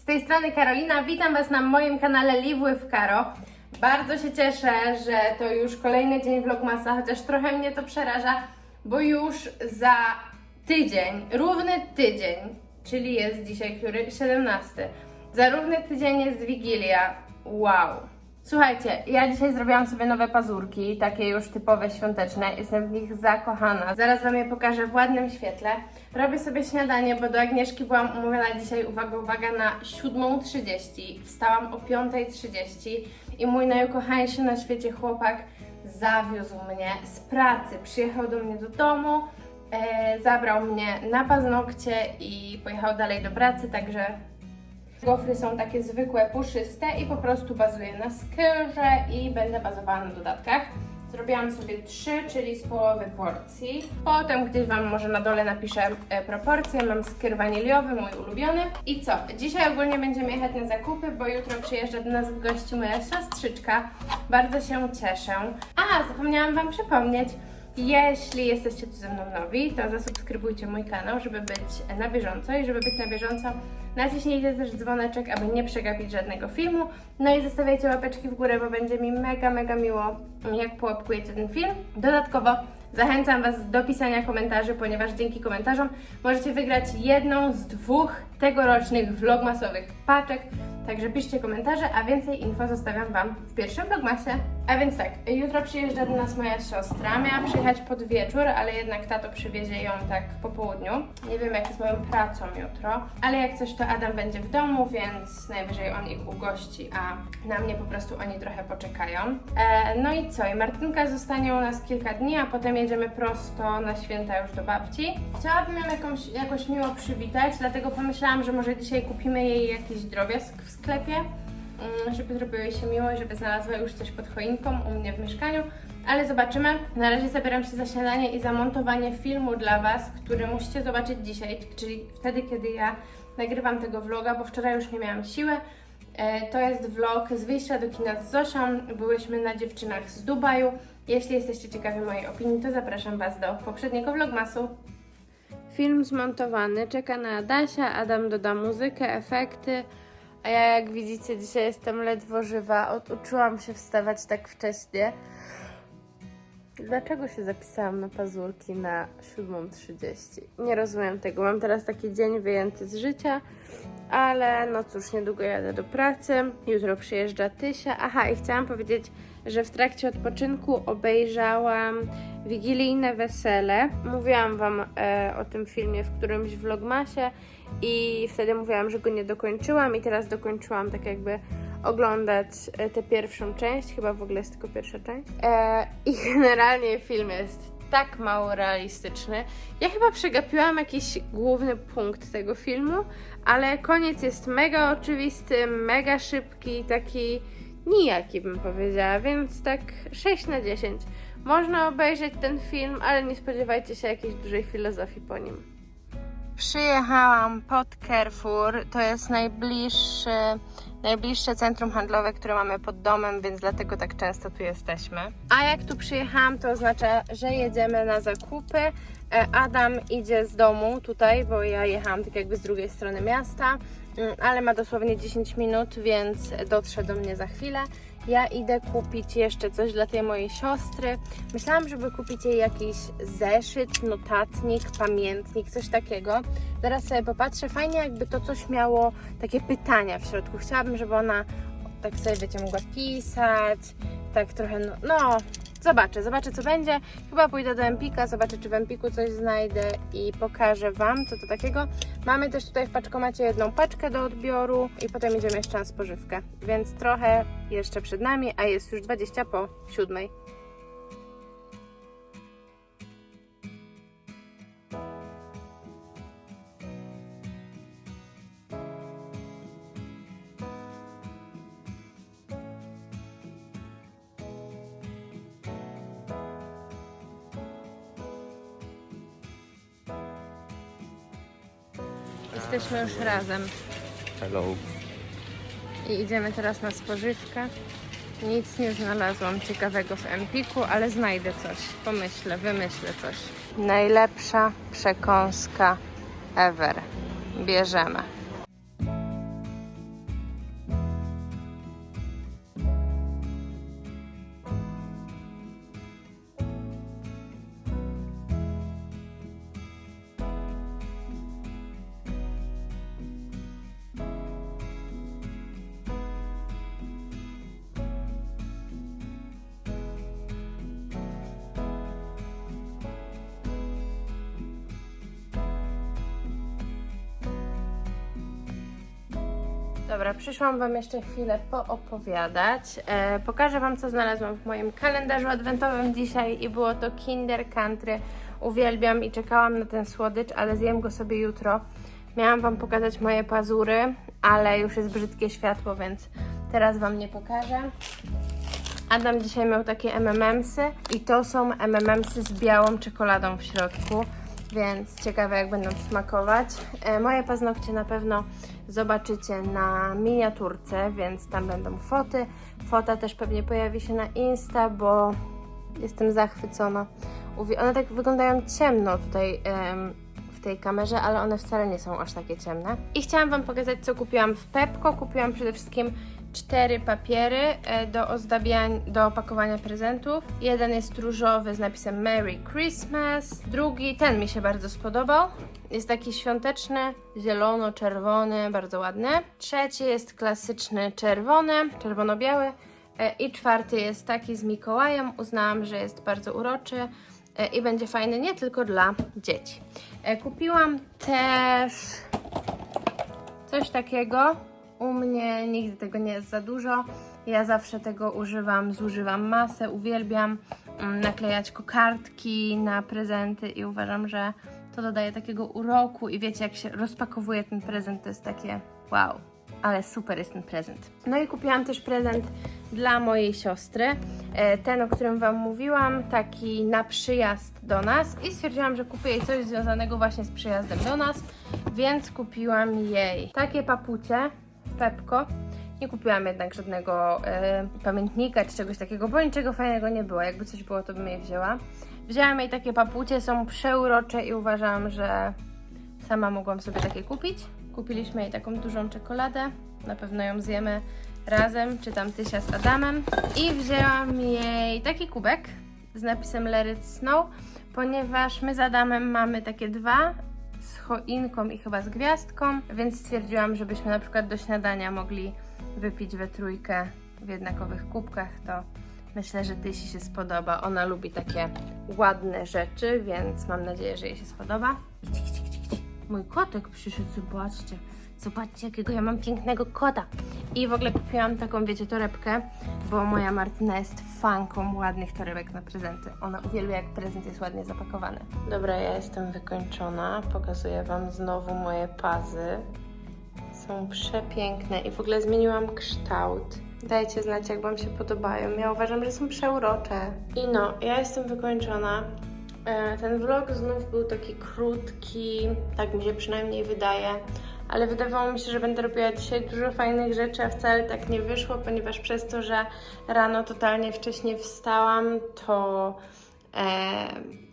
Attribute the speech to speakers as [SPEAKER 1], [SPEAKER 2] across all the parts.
[SPEAKER 1] z tej strony Karolina. Witam Was na moim kanale Live with Karo. Bardzo się cieszę, że to już kolejny dzień vlogmasa, chociaż trochę mnie to przeraża, bo już za tydzień, równy tydzień, czyli jest dzisiaj który? 17. Za równy tydzień jest Wigilia. Wow. Słuchajcie, ja dzisiaj zrobiłam sobie nowe pazurki, takie już typowe świąteczne. Jestem w nich zakochana. Zaraz Wam je pokażę w ładnym świetle. Robię sobie śniadanie, bo do Agnieszki byłam umówiona dzisiaj, uwaga, uwaga, na 7.30. Wstałam o 5.30 i mój najukochańszy na świecie chłopak zawiózł mnie z pracy. Przyjechał do mnie do domu, e, zabrał mnie na paznokcie i pojechał dalej do pracy, także Gofry są takie zwykłe, puszyste i po prostu bazuję na skyrze i będę bazowała na dodatkach. Zrobiłam sobie trzy, czyli z połowy porcji. Potem gdzieś Wam może na dole napiszę e, proporcje. Mam skyr waniliowy, mój ulubiony. I co? Dzisiaj ogólnie będziemy jechać na zakupy, bo jutro przyjeżdża do nas w gości moja siostrzyczka. Bardzo się cieszę. A, zapomniałam Wam przypomnieć, jeśli jesteście tu ze mną nowi, to zasubskrybujcie mój kanał, żeby być na bieżąco i żeby być na bieżąco naciśnijcie też dzwoneczek, aby nie przegapić żadnego filmu. No i zostawiajcie łapeczki w górę, bo będzie mi mega, mega miło, jak połapkujecie ten film. Dodatkowo zachęcam Was do pisania komentarzy, ponieważ dzięki komentarzom możecie wygrać jedną z dwóch tegorocznych vlogmasowych paczek. Także piszcie komentarze, a więcej info zostawiam Wam w pierwszym vlogmasie. A więc tak, jutro przyjeżdża do nas moja siostra. Miała przyjechać pod wieczór, ale jednak tato przywiezie ją tak po południu. Nie wiem jak jest moją pracą jutro, ale jak coś to Adam będzie w domu, więc najwyżej on ich ugości, a na mnie po prostu oni trochę poczekają. E, no i co? I Martynka zostanie u nas kilka dni, a potem jedziemy prosto na święta już do babci. Chciałabym ją jakąś, jakoś miło przywitać, dlatego pomyślałam, że może dzisiaj kupimy jej jakiś drobiazg w sklepie mm, żeby zrobiło jej się miło żeby znalazła już coś pod choinką u mnie w mieszkaniu, ale zobaczymy. Na razie zabieram się za śniadanie i za montowanie filmu dla Was, który musicie zobaczyć dzisiaj, czyli wtedy, kiedy ja nagrywam tego vloga, bo wczoraj już nie miałam siły. E, To jest vlog z wyjścia do kina z Zosią. Byłyśmy na dziewczynach z Dubaju. Jeśli jesteście ciekawi mojej opinii, to zapraszam Was do poprzedniego vlogmasu. Film zmontowany, czeka na Adasia, Adam doda muzykę, efekty, a ja jak widzicie dzisiaj jestem ledwo żywa, oduczyłam się wstawać tak wcześnie. Dlaczego się zapisałam na pazurki na 7.30? Nie rozumiem tego. Mam teraz taki dzień wyjęty z życia, ale no cóż, niedługo jadę do pracy. Jutro przyjeżdża Tysia. Aha, i chciałam powiedzieć, że w trakcie odpoczynku obejrzałam wigilijne wesele. Mówiłam Wam e, o tym filmie w którymś vlogmasie i wtedy mówiłam, że go nie dokończyłam i teraz dokończyłam tak jakby oglądać e, tę pierwszą część, chyba w ogóle jest tylko pierwsza część. E, I generalnie film jest tak mało realistyczny. Ja chyba przegapiłam jakiś główny punkt tego filmu, ale koniec jest mega oczywisty, mega szybki, taki nijaki bym powiedziała, więc tak 6 na 10. Można obejrzeć ten film, ale nie spodziewajcie się jakiejś dużej filozofii po nim. Przyjechałam pod Carrefour, to jest najbliższy, najbliższe centrum handlowe, które mamy pod domem, więc dlatego tak często tu jesteśmy. A jak tu przyjechałam, to oznacza, że jedziemy na zakupy. E, Adam idzie z domu tutaj, bo ja jechałam tak jakby z drugiej strony miasta, mm, ale ma dosłownie 10 minut, więc dotrze do mnie za chwilę. Ja idę kupić jeszcze coś dla tej mojej siostry. Myślałam, żeby kupić jej jakiś zeszyt, notatnik, pamiętnik, coś takiego. Zaraz sobie popatrzę. Fajnie, jakby to coś miało takie pytania w środku. Chciałabym, żeby ona tak sobie, wiecie, mogła pisać, tak trochę, no, no zobaczę, zobaczę co będzie. Chyba pójdę do Empika, zobaczę czy w Empiku coś znajdę i pokażę Wam, co to takiego. Mamy też tutaj w paczkomacie jedną paczkę do odbioru i potem idziemy jeszcze na spożywkę, więc trochę jeszcze przed nami, a jest już 20 po siódmej. Jesteśmy już razem
[SPEAKER 2] Hello.
[SPEAKER 1] i idziemy teraz na spożywkę. Nic nie znalazłam ciekawego w Empiku, ale znajdę coś. Pomyślę, wymyślę coś. Najlepsza przekąska ever. Bierzemy. Dobra, przyszłam Wam jeszcze chwilę poopowiadać. E, pokażę Wam, co znalazłam w moim kalendarzu adwentowym dzisiaj i było to Kinder Country. Uwielbiam i czekałam na ten słodycz, ale zjem go sobie jutro. Miałam Wam pokazać moje pazury, ale już jest brzydkie światło, więc teraz Wam nie pokażę. Adam dzisiaj miał takie M&M'sy i to są M&M'sy z białą czekoladą w środku, więc ciekawe jak będą smakować. E, moje paznokcie na pewno zobaczycie na miniaturce, więc tam będą foty. Fota też pewnie pojawi się na Insta, bo jestem zachwycona. One tak wyglądają ciemno tutaj w tej kamerze, ale one wcale nie są aż takie ciemne. I chciałam Wam pokazać, co kupiłam w Pepko. Kupiłam przede wszystkim cztery papiery e, do ozdabiania, do opakowania prezentów. Jeden jest różowy z napisem Merry Christmas. Drugi, ten mi się bardzo spodobał. Jest taki świąteczny, zielono-czerwony, bardzo ładny. Trzeci jest klasyczny czerwony, czerwono-biały. E, I czwarty jest taki z Mikołajem. Uznałam, że jest bardzo uroczy e, i będzie fajny nie tylko dla dzieci. Kupiłam też coś takiego. U mnie nigdy tego nie jest za dużo. Ja zawsze tego używam, zużywam masę, uwielbiam mm, naklejać kokardki na prezenty i uważam, że to dodaje takiego uroku i wiecie, jak się rozpakowuje ten prezent, to jest takie wow, ale super jest ten prezent. No i kupiłam też prezent dla mojej siostry, e, ten, o którym Wam mówiłam, taki na przyjazd do nas i stwierdziłam, że kupię jej coś związanego właśnie z przyjazdem do nas, więc kupiłam jej takie papucie Pepko. Nie kupiłam jednak żadnego e, pamiętnika czy czegoś takiego, bo niczego fajnego nie było. Jakby coś było, to bym jej wzięła. Wzięłam jej takie papucie, są przeurocze i uważam, że sama mogłam sobie takie kupić. Kupiliśmy jej taką dużą czekoladę. Na pewno ją zjemy razem, czy tam Tysia z Adamem. I wzięłam jej taki kubek z napisem Let It Snow, ponieważ my z Adamem mamy takie dwa z choinką i chyba z gwiazdką, więc stwierdziłam, żebyśmy na przykład do śniadania mogli wypić we trójkę w jednakowych kubkach, to myślę, że Tysi się spodoba. Ona lubi takie ładne rzeczy, więc mam nadzieję, że jej się spodoba. Mój kotek przyszedł, zobaczcie. Zobaczcie, jakiego ja mam pięknego kota. I w ogóle kupiłam taką, wiecie, torebkę, bo moja Martyna jest fanką ładnych torebek na prezenty. Ona uwielbia, jak prezent jest ładnie zapakowany. Dobra, ja jestem wykończona. Pokazuję Wam znowu moje pazy. Są przepiękne i w ogóle zmieniłam kształt. Dajcie znać, jak Wam się podobają. Ja uważam, że są przeurocze. I no, ja jestem wykończona. E, Ten vlog znów był taki krótki, tak mi się przynajmniej wydaje, ale wydawało mi się, że będę robiła dzisiaj dużo fajnych rzeczy, a wcale tak nie wyszło, ponieważ przez to, że rano totalnie wcześnie wstałam, to e,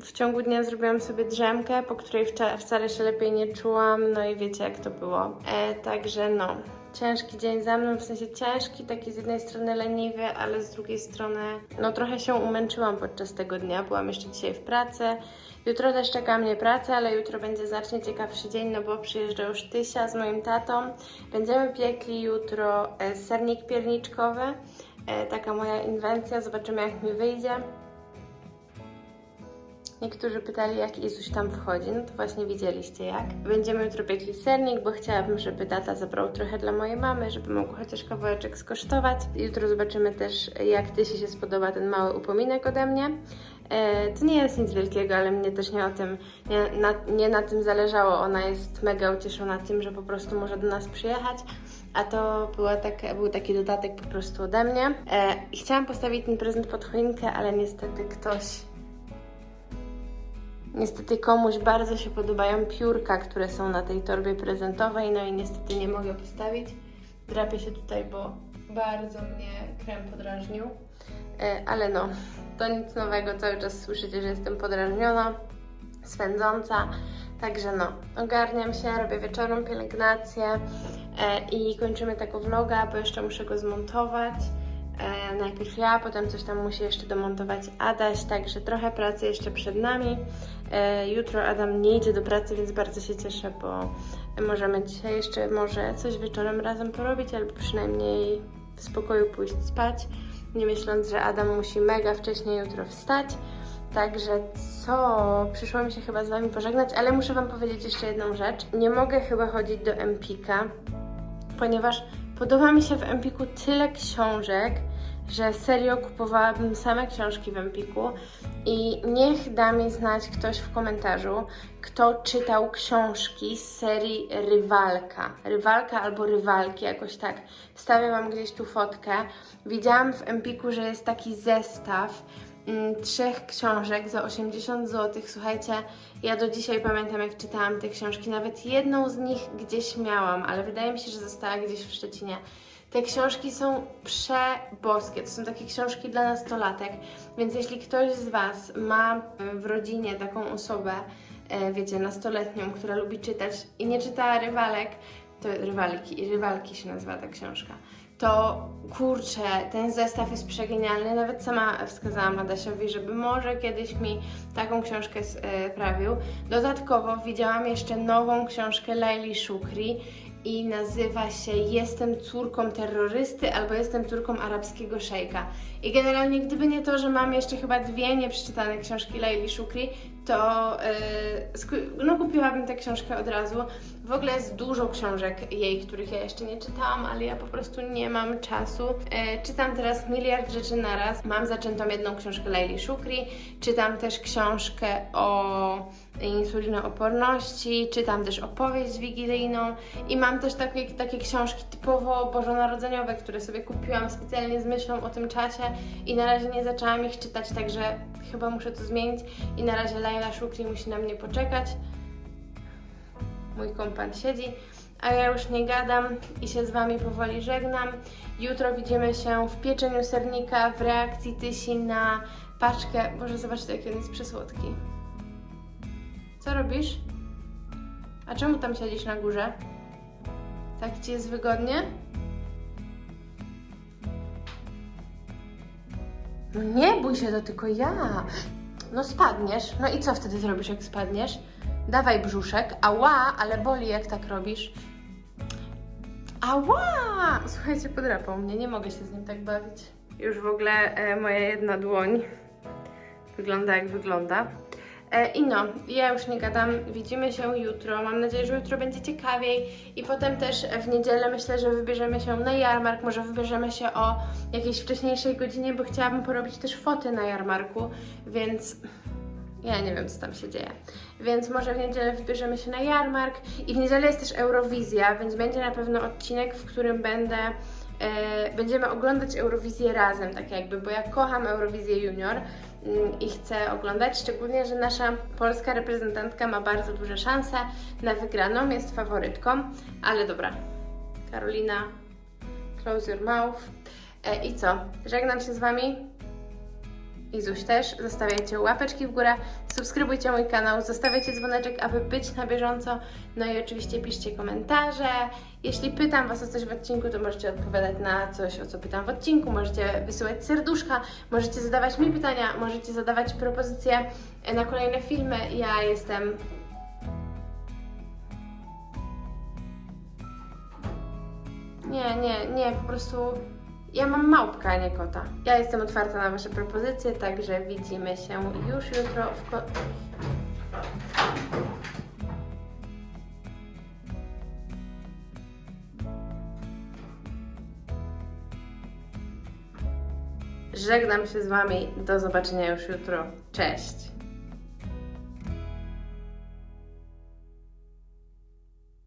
[SPEAKER 1] w ciągu dnia zrobiłam sobie drzemkę, po której wcale się lepiej nie czułam, no i wiecie jak to było. E, także no, ciężki dzień za mną, w sensie ciężki, taki z jednej strony leniwy, ale z drugiej strony no trochę się umęczyłam podczas tego dnia, byłam jeszcze dzisiaj w pracy. Jutro też czeka mnie praca, ale jutro będzie znacznie ciekawszy dzień, no bo przyjeżdża już Tysia z moim tatą. Będziemy piekli jutro e, sernik pierniczkowy, e, taka moja inwencja, zobaczymy jak mi wyjdzie. Niektórzy pytali, jak Izuś tam wchodzi, no to właśnie widzieliście jak. Będziemy jutro piekli sernik, bo chciałabym, żeby tata zabrał trochę dla mojej mamy, żeby mógł chociaż kawałeczek skosztować. Jutro zobaczymy też, jak Tysi się spodoba ten mały upominek ode mnie. E, to nie jest nic wielkiego, ale mnie też nie o tym, nie na, nie na tym zależało. Ona jest mega ucieszona tym, że po prostu może do nas przyjechać, a to była taka, był taki dodatek po prostu ode mnie. E, chciałam postawić ten prezent pod choinkę, ale niestety ktoś Niestety komuś bardzo się podobają piórka, które są na tej torbie prezentowej, no i niestety nie mogę postawić. Drapię się tutaj, bo bardzo mnie krem podrażnił. E, ale no, to nic nowego, cały czas słyszycie, że jestem podrażniona, swędząca. Także no, ogarniam się, robię wieczorem pielęgnację e, i kończymy tego vloga, bo jeszcze muszę go zmontować. E, najpierw ja, potem coś tam musi jeszcze domontować Adaś, także trochę pracy jeszcze przed nami. E, jutro Adam nie idzie do pracy, więc bardzo się cieszę, bo możemy dzisiaj jeszcze może coś wieczorem razem porobić, albo przynajmniej w spokoju pójść spać, nie myśląc, że Adam musi mega wcześnie jutro wstać. Także co? Przyszło mi się chyba z Wami pożegnać, ale muszę Wam powiedzieć jeszcze jedną rzecz. Nie mogę chyba chodzić do Empika, ponieważ podoba mi się w Empiku tyle książek, że serio kupowałabym same książki w Empiku i niech da mi znać ktoś w komentarzu, kto czytał książki z serii Rywalka. Rywalka albo Rywalki, jakoś tak. Wstawię Wam gdzieś tu fotkę. Widziałam w Empiku, że jest taki zestaw mm, trzech książek za 80 zł. Słuchajcie, ja do dzisiaj pamiętam, jak czytałam te książki. Nawet jedną z nich gdzieś miałam, ale wydaje mi się, że została gdzieś w Szczecinie. Te książki są przeboskie. To są takie książki dla nastolatek, więc jeśli ktoś z Was ma w rodzinie taką osobę, e, wiecie, nastoletnią, która lubi czytać i nie czytała rywalek, to rywalki, i rywalki się nazywa ta książka, to kurczę, ten zestaw jest przegenialny. Nawet sama wskazałam Adasiowi, żeby może kiedyś mi taką książkę sprawił. Dodatkowo widziałam jeszcze nową książkę Laili Shukri i nazywa się Jestem córką terrorysty albo Jestem córką arabskiego szejka. I generalnie gdyby nie to, że mam jeszcze chyba dwie nieprzeczytane książki Laili Shukri, to yy, no, kupiłabym tę książkę od razu. W ogóle jest dużo książek jej, których ja jeszcze nie czytałam, ale ja po prostu nie mam czasu. E, czytam teraz miliard rzeczy naraz. Mam zaczętą jedną książkę Laili Shukri, czytam też książkę o insulinooporności, czytam też opowieść wigilijną i mam też takie, takie książki typowo bożonarodzeniowe, które sobie kupiłam specjalnie z myślą o tym czasie i na razie nie zaczęłam ich czytać, także chyba muszę to zmienić i na razie Shukri musi na mnie poczekać mój kompan siedzi, a ja już nie gadam i się z Wami powoli żegnam. Jutro widzimy się w pieczeniu sernika w reakcji Tysi na paczkę. Boże, zobaczcie, jaki on jest przysłodki. Co robisz? A czemu tam siedzisz na górze? Tak Ci jest wygodnie? No nie bój się, to tylko ja. No spadniesz. No i co wtedy zrobisz, jak spadniesz? Dawaj brzuszek. Ała, ale boli, jak tak robisz. Ała! Słuchajcie, podrapał mnie, nie mogę się z nim tak bawić. Już w ogóle e, moja jedna dłoń wygląda jak wygląda. E, I no, ja już nie gadam, widzimy się jutro. Mam nadzieję, że jutro będzie ciekawiej. I potem też w niedzielę myślę, że wybierzemy się na jarmark. Może wybierzemy się o jakiejś wcześniejszej godzinie, bo chciałabym porobić też foty na jarmarku, więc ja nie wiem, co tam się dzieje. Więc może w niedzielę wybierzemy się na jarmark. I w niedzielę jest też Eurowizja, więc będzie na pewno odcinek, w którym będę. E, będziemy oglądać Eurowizję razem, tak jakby, bo ja kocham Eurowizję Junior i chcę oglądać, szczególnie, że nasza polska reprezentantka ma bardzo duże szanse na wygraną, jest faworytką, ale dobra. Karolina, close your mouth. E, I co? Żegnam się z Wami. I Zuś też. Zostawiajcie łapeczki w górę, subskrybujcie mój kanał, zostawiajcie dzwoneczek, aby być na bieżąco. No i oczywiście piszcie komentarze. Jeśli pytam Was o coś w odcinku, to możecie odpowiadać na coś, o co pytam w odcinku. Możecie wysyłać serduszka, możecie zadawać mi pytania, możecie zadawać propozycje na kolejne filmy. Ja jestem Nie, nie, nie, po prostu ja mam małpkę, a nie kota. Ja jestem otwarta na Wasze propozycje, także widzimy się już jutro w ko- Żegnam się z Wami. Do zobaczenia już jutro. Cześć!